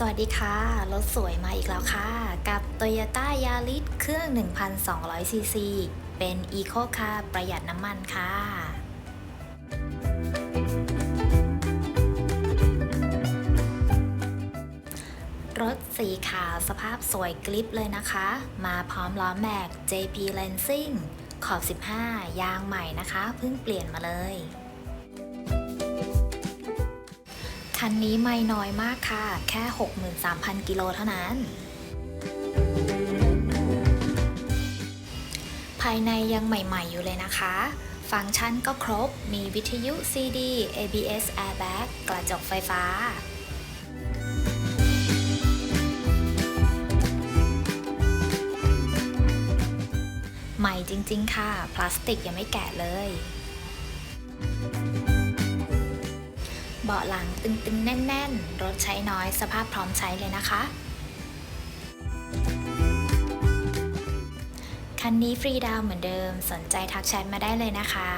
สวัสดีค่ะ รถสวยมาอีกแล้วค่ะ กับ Toyota Yaris เครื่อง 1,200ซีซีเป็น Eco Car ประหยัดน้ำมันค่ะ รถสีขาวสภาพสวยกลิปเลยนะคะ มาพร้อมล้อแม็ก JP Racing ขอบ 15 ยางใหม่นะคะ เพิ่งเปลี่ยนมาเลย คันนี้ไม่น้อยมากค่ะ แค่ 63,000 กิโลเท่านั้น ภายในยังใหม่ๆอยู่เลยนะคะ ฟังก์ชันก็ครบ มีวิทยุ CD ABS Airbag กระจกไฟฟ้าใหม่จริง ๆ ค่ะ พลาสติกยังไม่แกะเลย เบาะหลังตึงๆ แน่น ๆ รถใช้น้อยสภาพพร้อมใช้เลยนะคะ คันนี้ฟรีดาวเหมือนเดิมสนใจทักแชทมาได้เลยนะคะ